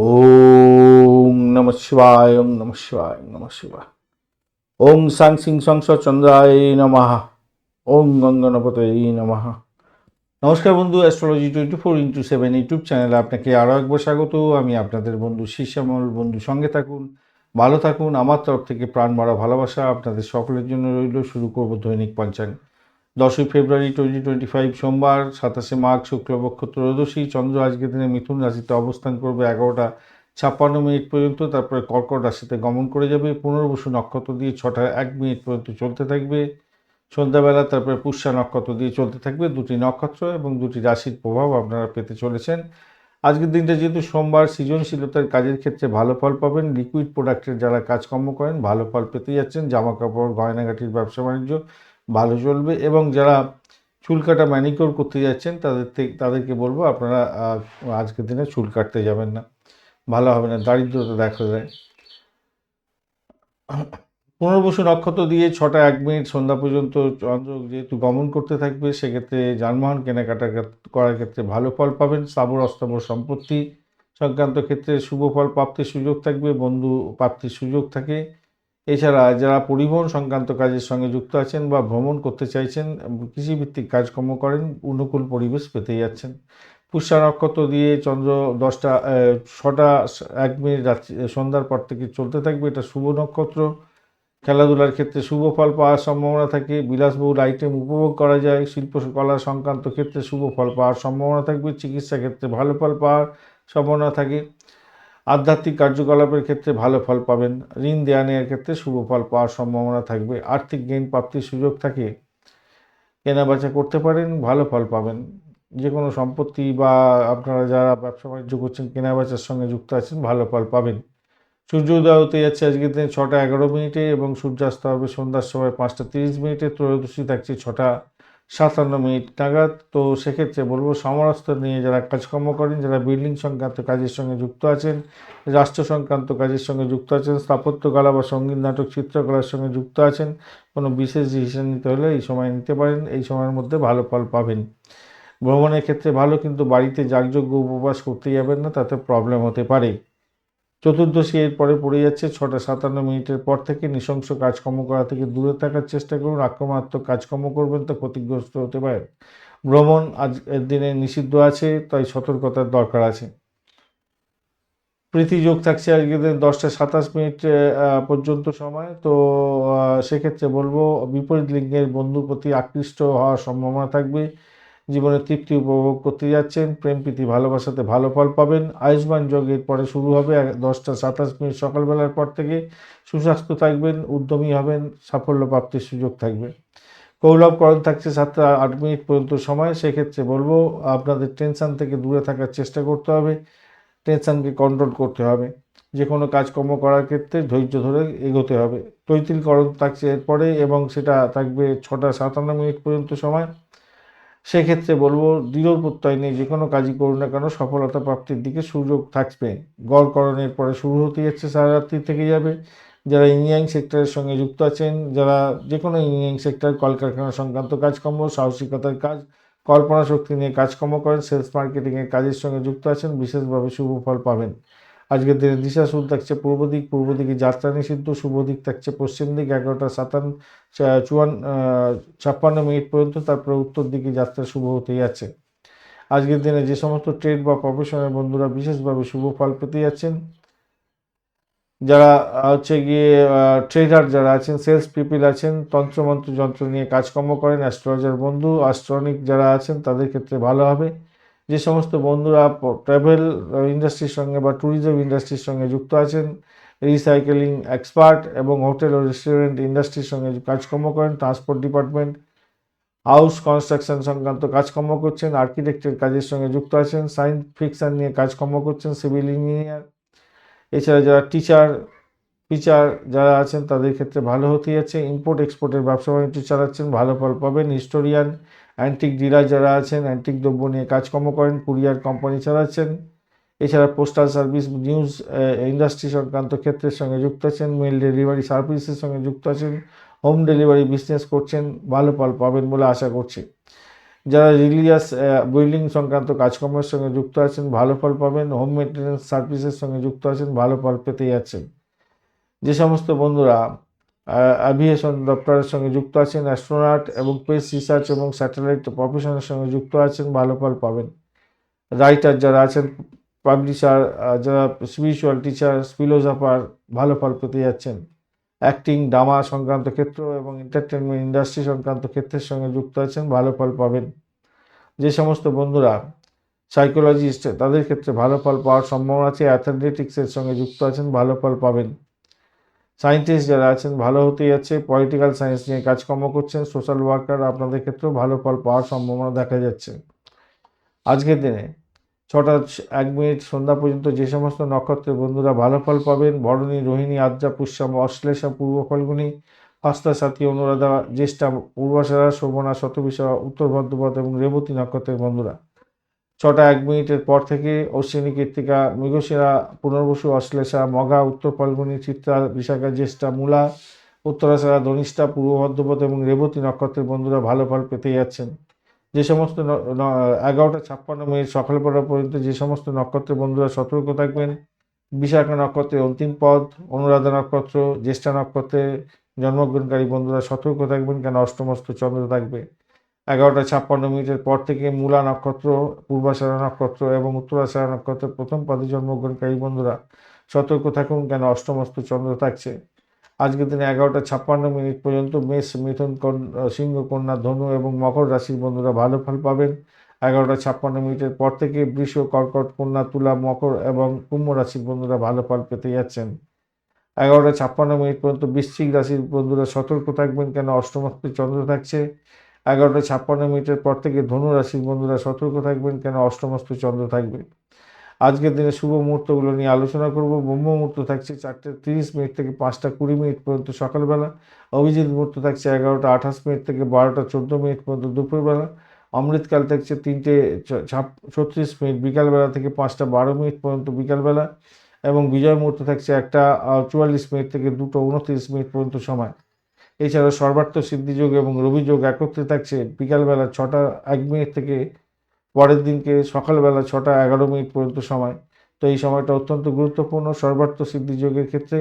ওম নম শিবায়, ওম নম শিবায় নম শিবায়। ওং সাং সিং সংস চন্দ্রায় নমঃ। ওং গঙ্গনপতয় নমঃ। নমস্কার বন্ধু astrology twenty four into seven YouTube চ্যানেলে আপনাকে আরও একবার স্বাগত। আমি আপনাদের বন্ধু শীর্ষামল বন্ধু, সঙ্গে থাকুন, ভালো থাকুন। আমার তরফ থেকে প্রাণ মারা ভালোবাসা আপনাদের সকলের জন্য রইল। শুরু করব দৈনিক পঞ্চাঙ্গ। দশই ফেব্রুয়ারি টোয়েন্টি টোয়েন্টি ফাইভ সোমবার, সাতাশে মাঘ শুক্লপক্ষ ত্রয়োদশী, চন্দ্র আজকের দিনে মিথুন রাশিতে অবস্থান করবে এগারোটা ছাপ্পান্ন মিনিট পর্যন্ত, তারপরে কর্কট রাশিতে গমন করে যাবে, পুনর্বসু নক্ষত্র দিয়ে ছটা এক মিনিট পর্যন্ত চলতে থাকবে, সন্ধ্যাবেলা, তারপরে পুষ্যা নক্ষত্র দিয়ে চলতে থাকবে, দুটি নক্ষত্র এবং দুটি রাশির প্রভাব আপনারা পেতে চলেছেন। আজকের দিনটা যেহেতু সোমবার, সৃজনশীলতার কাজের ক্ষেত্রে ভালো ফল পাবেন লিকুইড প্রোডাক্টের যারা কাজকর্ম করেন, ভালো ফল পেতে যাচ্ছেন জামা কাপড় গয়নাগাটির ব্যবসা বাণিজ্য ভালো চলবে এবং যারা চুল কাটা ম্যানিকিওর করতে যাচ্ছেন, তাদের থেকে তাদেরকে বলব আপনারা আজকের দিনে চুল কাটতে যাবেন না। ভালো হবে না, দারিদ্রতা দেখা দেয় পুনর্বসু নক্ষত্র দিয়ে ছটা এক মিনিট সন্ধ্যা পর্যন্ত চন্দ্র যেহেতু গমন করতে থাকবে, সেক্ষেত্রে যানবাহন কেনাকাটা করার ক্ষেত্রে ভালো ফল পাবেন। স্থাবর অস্থাবর সম্পত্তি সংক্রান্ত ক্ষেত্রে শুভ ফল, প্রাপ্তির সুযোগ থাকবে, বন্ধু প্রাপ্তির সুযোগ থাকে। এছাড়া যারা পরিবহন সংক্রান্ত কাজের সঙ্গে যুক্ত আছেন বা ভ্রমণ করতে চাইছেন কৃষিভিত্তিক কাজকর্ম করেন, অনুকূল পরিবেশ পেতে যাচ্ছেন। পুষ্যা নক্ষত্র দিয়ে চন্দ্র দশটা ছটা, এক মিনিট রাত্রি সন্ধ্যার পর থেকে চলতে থাকবে। এটা শুভ নক্ষত্র। খেলাধুলার ক্ষেত্রে শুভ ফল পাওয়ার সম্ভাবনা থাকে। বিলাসবহুল আইটেম উপভোগ করা যায়। শিল্পকলা সংক্রান্ত ক্ষেত্রে শুভ ফল পাওয়ার সম্ভাবনা থাকবে। চিকিৎসা ক্ষেত্রে ভালো ফল পাওয়ার সম্ভাবনা থাকে। আধ্যাত্মিক কার্যকলাপের ক্ষেত্রে ভালো ফল পাবেন। ঋণ দেয়া নেওয়ার ক্ষেত্রে শুভ ফল পাওয়ার সম্ভাবনা থাকবে। আর্থিক গেইন প্রাপ্তির সুযোগ থাকে। কেনাবেচা করতে পারেন, ভালো ফল পাবেন। যে কোনো সম্পত্তি বা আপনারা যারা ব্যবসা বাণিজ্য করছেন, কেনাবেচার সঙ্গে যুক্ত আছেন, ভালো ফল পাবেন। সূর্যোদয় হতে যাচ্ছে আজকের দিনে ছটা এগারো মিনিটে এবং সূর্যাস্ত হবে সন্ধ্যার সময় পাঁচটা তিরিশ মিনিটে। ত্রয়োদশী থাকছে ছটা সাতান্ন মিনিট নাগাদ। তো সেক্ষেত্রে বলব, সমরাস্ত নিয়ে যারা কাজকর্ম করেন, যারা বিল্ডিং সংক্রান্ত কাজের সঙ্গে যুক্ত আছেন, রাষ্ট্র সংক্রান্ত কাজের সঙ্গে যুক্ত আছেন স্থাপত্যকলা বা সংগীত নাটক চিত্রকলার সঙ্গে যুক্ত আছেন, কোনো বিশেষ ডিসিশন নিতে হলে এই সময় নিতে পারেন, এই সময়ের মধ্যে ভালো ফল পাবেন। ভ্রমণের ক্ষেত্রে ভালো কিন্তু বাড়িতে যাগযজ্ঞ উপবাস করতে যাবেন না, তাতে প্রবলেম হতে পারে। চতুর্দশী এরপরে পড়ে যাচ্ছে, ছটা সাতান্ন মিনিটের পর থেকে নৃশংস কাজকর্ম করা থেকে দূরে থাকার চেষ্টা করুন, আক্রমণাত্মক কাজকর্ম করবেন তো ক্ষতিগ্রস্ত হতে পারে ভ্রমণ আজ এর দিনে নিষিদ্ধ আছে, তাই সতর্কতার দরকার আছে। প্রীতি যোগ থাকছে আজকে দিন দশটা সাতাশ মিনিট পর্যন্ত সময়, তো সেক্ষেত্রে বলব বিপরীত লিঙ্গের বন্ধুর প্রতি আকৃষ্ট হওয়ার সম্ভাবনা থাকবে। জীবনে তৃপ্তি উপভোগ করতে যাচ্ছেন, প্রেম প্রীতি ভালোবাসাতে ভালো ফল পাবেন। আয়ুষ্মান যোগ পরে শুরু হবে দশটা সাতাশ মিনিট সকালবেলার পর থেকে। সুস্বাস্থ্য থাকবেন, উদ্যমী হবেন, সাফল্য প্রাপ্তির সুযোগ থাকবে। কৌলভকরণ থাকছে সাতটা আট মিনিট পর্যন্ত সময়। সেক্ষেত্রে বলব, আপনাদের টেনশন থেকে দূরে থাকার চেষ্টা করতে হবে। টেনশনকে কন্ট্রোল করতে হবে। যে কোনো কাজকর্ম করার ক্ষেত্রে ধৈর্য ধরে এগোতে হবে। তৈতিলকরণ থাকছে এরপরে এবং সেটা থাকবে ছটা সাতান্ন মিনিট পর্যন্ত সময়। সেক্ষেত্রে বলব, দৃঢ় প্রত্যয় নিয়ে যে কোনো কাজই করুন না কেন, সফলতা প্রাপ্তির দিকে সুযোগ থাকবে। গড়করণের পরে শুরু হতে যাচ্ছে সারা রাত্রি থেকে যাবে। যারা ইঞ্জিনিয়ারিং সেক্টরের সঙ্গে যুক্ত আছেন, যারা যে কোনো ইঞ্জিনিয়ারিং সেক্টর কলকারখানা সংক্রান্ত কাজকর্ম, সাহসিকতার কাজ, কল্পনা শক্তি নিয়ে কাজকর্ম করেন সেলস মার্কেটিংয়ের কাজের সঙ্গে যুক্ত আছেন, বিশেষভাবে শুভ ফল পাবেন। আজকের দিনে দিশা শুরু থাকছে পূর্ব দিক, পূর্ব দিকে যাত্রা নিষিদ্ধ, শুভ দিক থাকছে পশ্চিম দিক, এগারোটা সাতান্ন চুয়ান্ন ছাপ্পান্ন মিনিট পর্যন্ত, তারপরে উত্তর দিকে যাত্রা শুভ হতে যাচ্ছে। আজকের দিনে যে সমস্ত ট্রেড বা প্রফেশনের বন্ধুরা বিশেষভাবে শুভ ফল পেতে যাচ্ছেন, যারা হচ্ছে গিয়ে ট্রেডার যারা আছেন সেলস পিপিল আছেন, তন্ত্রমন্ত্র যন্ত্র নিয়ে কাজকর্ম করেন অ্যাস্ট্রোলজার বন্ধু অ্যাস্ট্রনিক যারা আছেন, তাদের ক্ষেত্রে ভালো হবে। যে সমস্ত বন্ধুরা ট্রাভেল ইন্ডাস্ট্রির সঙ্গে বা ট্যুরিজম ইন্ডাস্ট্রির সঙ্গে যুক্ত আছেন রিসাইকেলিং এক্সপার্ট এবং হোটেল ও রেস্টুরেন্ট ইন্ডাস্ট্রির সঙ্গে কাজকর্ম করেন ট্রান্সপোর্ট ডিপার্টমেন্ট হাউস কনস্ট্রাকশন সংক্রান্ত কাজকর্ম করছেন আর্কিটেক্টের কাজের সঙ্গে যুক্ত আছেন সায়েন্স ফিকশন নিয়ে কাজকর্ম করছেন সিভিল ইঞ্জিনিয়ার এছাড়া যারা টিচার টিচার যারা আছেন তাদের ক্ষেত্রে ভালো হতে যাচ্ছে ইম্পোর্ট এক্সপোর্টের ব্যবসা বাণিজ্য চালাচ্ছেন, ভালো ফল পাবেন হিস্টোরিয়ান অ্যান্টিক ডিলার যারা আছেন, অ্যান্টিক দ্রব্য নিয়ে কাজকর্ম করেন, কুরিয়ার কোম্পানি চালাচ্ছেন। এছাড়া পোস্টাল সার্ভিস নিউজ ইন্ডাস্ট্রি সংক্রান্ত ক্ষেত্রের সঙ্গে যুক্ত আছেন মেল ডেলিভারি সার্ভিসের সঙ্গে যুক্ত আছেন হোম ডেলিভারি বিজনেস করছেন, ভালো ফল পাবেন বলে আশা করছি। যারা রিলিজিয়াস বিল্ডিং সংক্রান্ত কাজকর্মের সঙ্গে যুক্ত আছেন, ভালো ফল পাবেন হোম মেনটেন্যান্স সার্ভিসের সঙ্গে যুক্ত আছেন, ভালো ফল পেতে যাচ্ছেন। যে সমস্ত বন্ধুরা অ্যাভিয়েশন দপ্তরের সঙ্গে যুক্ত আছেন অ্যাস্ট্রোনাট এবং স্পেস রিসার্চ এবং স্যাটেলাইট প্রফেশনের সঙ্গে যুক্ত আছেন, ভালো ফল পাবেন। রাইটার যারা আছেন পাবলিশার যারা স্পিরিচুয়াল টিচার ফিলোজফার ভালো ফল পেতে যাচ্ছেন। অ্যাক্টিং ড্রামা সংক্রান্ত ক্ষেত্র এবং এন্টারটেনমেন্ট ইন্ডাস্ট্রি সংক্রান্ত ক্ষেত্রের সঙ্গে যুক্ত আছেন, ভালো ফল পাবেন। যে সমস্ত বন্ধুরা সাইকোলজিস্ট তাদের ক্ষেত্রে ভালো ফল পাওয়ার সম্ভাবনা আছে অ্যাথলেটিক্সের সঙ্গে যুক্ত আছেন, ভালো ফল পাবেন। সায়েন্টিস্ট যারা আছেন, ভালো হতে যাচ্ছে পলিটিক্যাল সায়েন্স নিয়ে কাজকর্ম করছেন, সোশ্যাল ওয়ার্কার আপনাদের ক্ষেত্রেও ভালো ফল পাওয়ার সম্ভাবনা দেখা যাচ্ছে। আজকের দিনে ছটা এক মিনিট সন্ধ্যা পর্যন্ত যে সমস্ত নক্ষত্রের বন্ধুরা ভালো ফল পাবেন, বরণী, রোহিণী, আদ্রা পুষ্যম অশ্লেষা, পূর্ব ফলগুনি সাথী, অনুরাধা, জ্যেষ্ঠা, পূর্বাশারা, শোভনা, শতবিশা, উত্তর ভদ্রপদ এবং রেবতী নক্ষত্রের বন্ধুরা। ছটা এক মিনিটের পর থেকে অশ্বিনী কৃত্তিকা মৃগশিরা, পুনর্বসু, অশ্লেষা, মগা, উত্তর ফল্গুনি, চিত্রা, বিশাখা, জ্যেষ্ঠা, মূলা উত্তরাশারা ধনিষ্ঠা, পূর্ব ভদ্রপদ এবং রেবতী নক্ষত্রের বন্ধুরা ভালো ফল পেতে যাচ্ছেন। যে সমস্ত এগারোটা ছাপ্পান্ন মিনিট সকাল সকালবেলা পর্যন্ত যে সমস্ত নক্ষত্রের বন্ধুরা সতর্ক থাকবেন। বিশাখা নক্ষত্রের অন্তিম পদ অনুরাধা নক্ষত্র, জ্যেষ্ঠা নক্ষত্রে জন্মগ্রহণকারী বন্ধুরা সতর্ক থাকবেন কেন অষ্টমস্ত চন্দ্র থাকবে। এগারোটা ছাপ্পান্ন মিনিটের পর থেকে মূলা নক্ষত্র, পূর্বাশারা নক্ষত্র এবং উত্তরাশারা নক্ষত্রের প্রথম পদে জন্মগ্রহণকারী বন্ধুরা, সতর্ক থাকুন কেন অষ্টমস্ত চন্দ্র থাকছে। আজকের দিনে এগারোটা ছাপ্পান্ন মিনিট পর্যন্ত মেষ, মিথুন সিংহ, কন্যা, ধনু এবং মকর রাশির বন্ধুরা ভালো ফল পাবেন। এগারোটা ছাপ্পান্ন মিনিটের পর থেকে বৃষ, কর্কট, কন্যা, তুলা, মকর এবং কুম্ভ রাশির বন্ধুরা ভালো ফল পেতে যাচ্ছেন। এগারোটা ছাপ্পান্ন মিনিট পর্যন্ত বৃশ্চিক রাশির বন্ধুরা সতর্ক থাকবেন কেন অষ্টমস্ত চন্দ্র থাকছে। এগারোটা ছাপ্পান্ন মিনিটের পর থেকে ধনু রাশির বন্ধুরা সতর্ক থাকবেন, কেন অষ্টমস্ত চন্দ্র থাকবে। আজকের দিনে শুভ মুহূর্তগুলো নিয়ে আলোচনা করব। ব্রহ্ম মুহূর্ত থাকছে চারটে তিরিশ মিনিট থেকে পাঁচটা কুড়ি মিনিট পর্যন্ত সকালবেলা। অভিজিৎ মুহূর্ত থাকছে এগারোটা আঠাশ মিনিট থেকে বারোটা চোদ্দ মিনিট পর্যন্ত দুপুরবেলা। অমৃতকাল থাকছে তিনটে ছাপ, ছত্রিশ মিনিট বিকালবেলা থেকে পাঁচটা বারো মিনিট পর্যন্ত বিকালবেলা। এবং বিজয় মুহূর্ত থাকছে একটা চুয়াল্লিশ মিনিট থেকে দুটো উনত্রিশ মিনিট পর্যন্ত সময়। এছাড়া সর্বার্থ সিদ্ধিযোগ এবং রবিযোগ একত্রে থাকছে বিকালবেলা ছটা, এক মিনিট থেকে পরের দিনকে সকালবেলা ছটা, এগারো মিনিট পর্যন্ত সময়। তো এই সময়টা অত্যন্ত গুরুত্বপূর্ণ। সর্বার্থ সিদ্ধিযোগের ক্ষেত্রে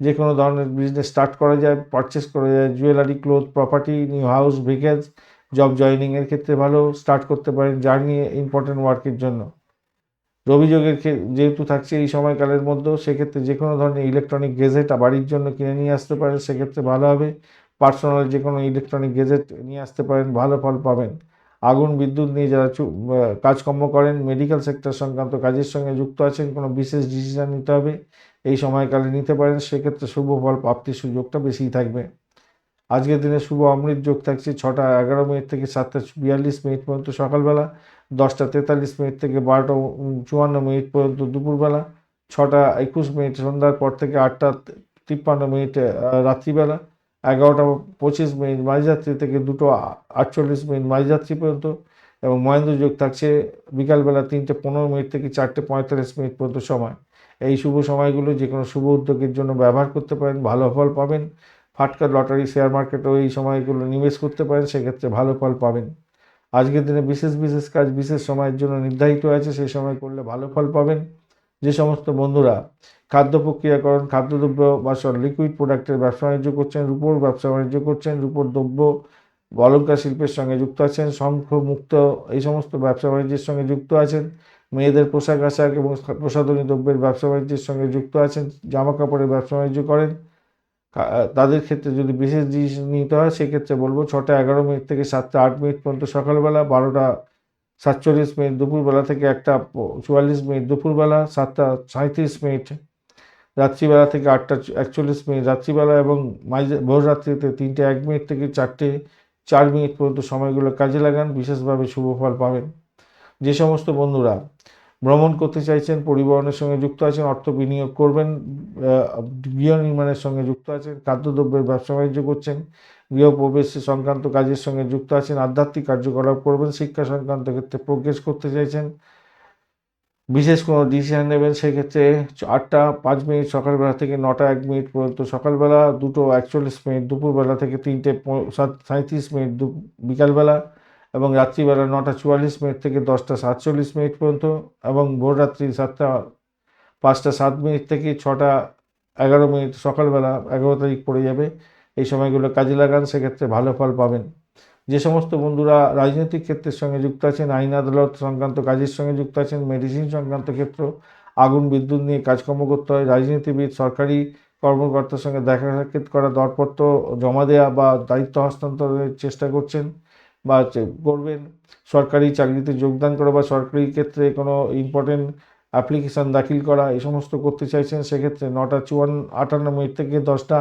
যে কোনো ধরনের বিজনেস স্টার্ট করা যায় পারচেস করা যায়। Jewellery cloth property new house vehicles job জয়নিংয়ের ক্ষেত্রে ভালো স্টার্ট করতে পারেন। জার্নি ইম্পর্টেন্ট ওয়ার্কের জন্য। রবিযোগের যেহেতু থাকছে এই সময়কালের মধ্যেও, সেক্ষেত্রে যে কোনো ধরনের ইলেকট্রনিক গেজেট বাড়ির জন্য কিনে নিয়ে আসতে পারেন, সেক্ষেত্রে ভালো হবে। পার্সোনাল যে কোনো ইলেকট্রনিক গেজেট নিয়ে আসতে পারেন, ভালো ফল পাবেন। আগুন, বিদ্যুৎ নিয়ে যারা কাজকর্ম করেন মেডিকেল সেক্টর সংক্রান্ত কাজের সঙ্গে যুক্ত আছেন, কোনো বিশেষ ডিসিশন নিতে হবে। এই সময়কালে নিতে পারেন, সেক্ষেত্রে শুভ ফল, প্রাপ্তির সুযোগটা বেশিই থাকবে। আজকের দিনে শুভ অমৃত যোগ থাকছে ছটা এগারো মিনিট থেকে সাতটা বিয়াল্লিশ মিনিট পর্যন্ত সকালবেলা। দশটা তেতাল্লিশ মিনিট থেকে বারোটা চুয়ান্ন মিনিট পর্যন্ত দুপুরবেলা, ছটা একুশ মিনিট সন্ধ্যার পর থেকে আটটা তিপ্পান্ন মিনিট রাত্রিবেলা, এগারোটা পঁচিশ মিনিট মাঝযাত্রী থেকে দুটো আটচল্লিশ মিনিট মাঝযাত্রী পর্যন্ত এবং মহেন্দ্র যোগ থাকছে বিকালবেলা তিনটে পনেরো মিনিট থেকে চারটে পঁয়তাল্লিশ মিনিট পর্যন্ত সময়। এই শুভ সময়গুলো যে কোনো শুভ উদ্যোগের জন্য ব্যবহার করতে পারেন, ভালো ফল পাবেন। ফাটকা লটারি, শেয়ার মার্কেটেও এই সময়গুলো নিবেশ করতে পারেন, সেক্ষেত্রে ভালো ফল পাবেন। আজকের দিনে বিশেষ বিশেষ কাজ, বিশেষ সময়ের জন্য নির্ধারিত আছে সেই সময় করলে ভালো ফল পাবেন। যে সমস্ত বন্ধুরা খাদ্য প্রক্রিয়াকরণ, খাদ্যদ্রব্য বা লিকুইড প্রোডাক্টের ব্যবসা বাণিজ্য করছেন, রূপোর ব্যবসা বাণিজ্য করছেন, রূপোর দ্রব্য, অলঙ্কার শিল্পের সঙ্গে যুক্ত আছেন, শঙ্খ, মুক্ত, এই সমস্ত ব্যবসা বাণিজ্যের সঙ্গে যুক্ত আছেন, মেয়েদের পোশাক, আশাক এবং প্রসাধনী দ্রব্যের ব্যবসা বাণিজ্যের সঙ্গে যুক্ত আছেন, জামা কাপড়ের ব্যবসা বাণিজ্য করেন তাদের ক্ষেত্রে যদি বিশেষ জিনিস নিতে হয়, সেক্ষেত্রে বলব ছটা এগারো মিনিট থেকে সাতটা আট মিনিট পর্যন্ত সকালবেলা, বারোটা সাতচল্লিশ মিনিট দুপুরবেলা থেকে একটা চুয়াল্লিশ মিনিট দুপুরবেলা, সাতটা সাঁত্রিশ মিনিট রাত্রিবেলা থেকে আটটা একচল্লিশ মিনিট রাত্রিবেলা এবং মাঝ- ভোররাত্রিতে তিনটে এক মিনিট থেকে চারটে চার মিনিট পর্যন্ত সময়গুলো কাজে লাগান। বিশেষভাবে শুভ ফল পাবেন। যে সমস্ত বন্ধুরা ভ্রমণ করতে চাইছেন, পরিবহনের সঙ্গে যুক্ত আছেন, অর্থ বিনিয়োগ করবেন গৃহ নির্মাণের সঙ্গে যুক্ত আছেন, খাদ্যদ্রব্যের ব্যবসা বাণিজ্য করছেন গৃহপ্রবেশ সংক্রান্ত কাজের সঙ্গে যুক্ত আছেন, আধ্যাত্মিক কার্যকলাপ করবেন, শিক্ষা সংক্রান্ত ক্ষেত্রে প্রোগ্রেস করতে চাইছেন। বিশেষ কোনো ডিসিশন নেবেন, সেক্ষেত্রে আটটা পাঁচ মিনিট সকালবেলা থেকে নটা এক মিনিট পর্যন্ত সকালবেলা, দুটো একচল্লিশ মিনিট দুপুরবেলা থেকে তিনটে সাঁত্রিশ মিনিট বিকালবেলা এবং রাত্রিবেলা নটা চুয়াল্লিশ মিনিট থেকে দশটা সাতচল্লিশ মিনিট পর্যন্ত এবং ভোররাত্রি সাতটা, পাঁচটা সাত মিনিট থেকে ছটা এগারো মিনিট সকালবেলা এগারো তারিখ পড়ে যাবে। এই সময়গুলো কাজে লাগান, সেক্ষেত্রে ভালো ফল পাবেন। যে সমস্ত বন্ধুরা রাজনৈতিক ক্ষেত্রের সঙ্গে যুক্ত আছেন, আইন আদালত সংক্রান্ত কাজের সঙ্গে যুক্ত আছেন, মেডিসিন সংক্রান্ত ক্ষেত্র, আগুন বিদ্যুৎ নিয়ে কাজকর্ম করতে হয়, রাজনীতিবিদ, সরকারি কর্মকর্তার সঙ্গে দেখা সাক্ষাৎ করা, দরপত্র জমা দেওয়া বা দায়িত্ব হস্তান্তরের চেষ্টা করছেন বা করবেন। সরকারি চাকরিতে যোগদান করা বা সরকারি ক্ষেত্রে কোনো ইম্পর্টেন্ট অ্যাপ্লিকেশান দাখিল করা, এই সমস্ত করতে চাইছেন, সেক্ষেত্রে নটা চুয়ান্ন, আটান্ন মিনিট থেকে দশটা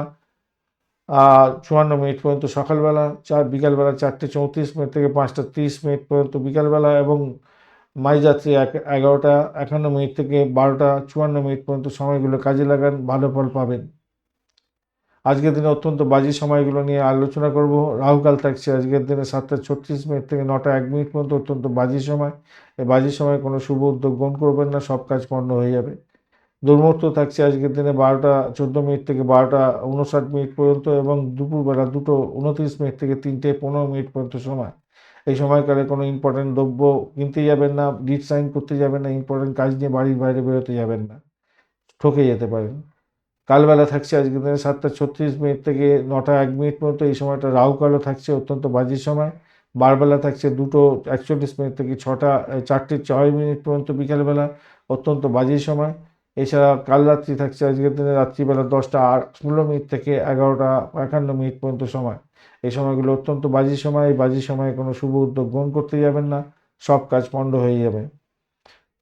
চুয়ান্ন মিনিট পর্যন্ত সকালবেলা, চার, বিকালবেলা চারটে চৌত্রিশ মিনিট থেকে পাঁচটা তিরিশ মিনিট পর্যন্ত বিকালবেলা এবং মাঝরাত্রি এক, এগারোটা, একান্ন মিনিট থেকে বারোটা, চুয়ান্ন মিনিট পর্যন্ত সময়গুলো কাজে লাগান, ভালো ফল পাবেন। আজকের দিনে অত্যন্ত বাজি সময়গুলো নিয়ে আলোচনা করব। রাহুকাল থাকছে আজকের দিনে সাতটা ছত্রিশ মিনিট থেকে নটা এক মিনিট পর্যন্ত অত্যন্ত বাজি সময়। এই বাজে সময় কোনো শুভ উদ্যোগ গ্রহণ করবেন না, সব কাজ পণ্ড হয়ে যাবে। দুর্মুহূর্ত থাকছে আজকের দিনে বারোটা চোদ্দ মিনিট থেকে বারোটা উনষাট মিনিট পর্যন্ত এবং দুপুরবেলা দুটো উনত্রিশ মিনিট থেকে তিনটে পনেরো মিনিট পর্যন্ত সময়। এই সময়কালে কোনো ইম্পর্টেন্ট দ্রব্য কিনতে যাবেন না ডিট সাইন করতে যাবেন না ইম্পর্টেন্ট কাজ নিয়ে বাড়ির বাইরে বেরোতে যাবেন না। ঠকে যেতে পারেন। কালবেলা থাকছে আজকের দিনে সাতটা ছত্রিশ মিনিট থেকে নটা এক মিনিট পর্যন্ত, এই সময়টা রাহুকালও থাকছে অত্যন্ত বাজে সময়। বারবেলা থাকছে দুটো একচল্লিশ মিনিট থেকে ছটা চারটে ছয় মিনিট পর্যন্ত বিকালবেলা, অত্যন্ত বাজে সময়। এছাড়া কাল রাত্রি থাকছে আজকের দিনে, রাত্রিবেলা দশটা আর ষোলো মিনিট থেকে এগারোটা একান্ন মিনিট পর্যন্ত সময়। এই সময়গুলো অত্যন্ত বাজে সময়, এই বাজে সময়ে কোনো শুভ উদ্যোগ গ্রহণ করতে যাবেন না, সব কাজ পণ্ড হয়ে যাবে।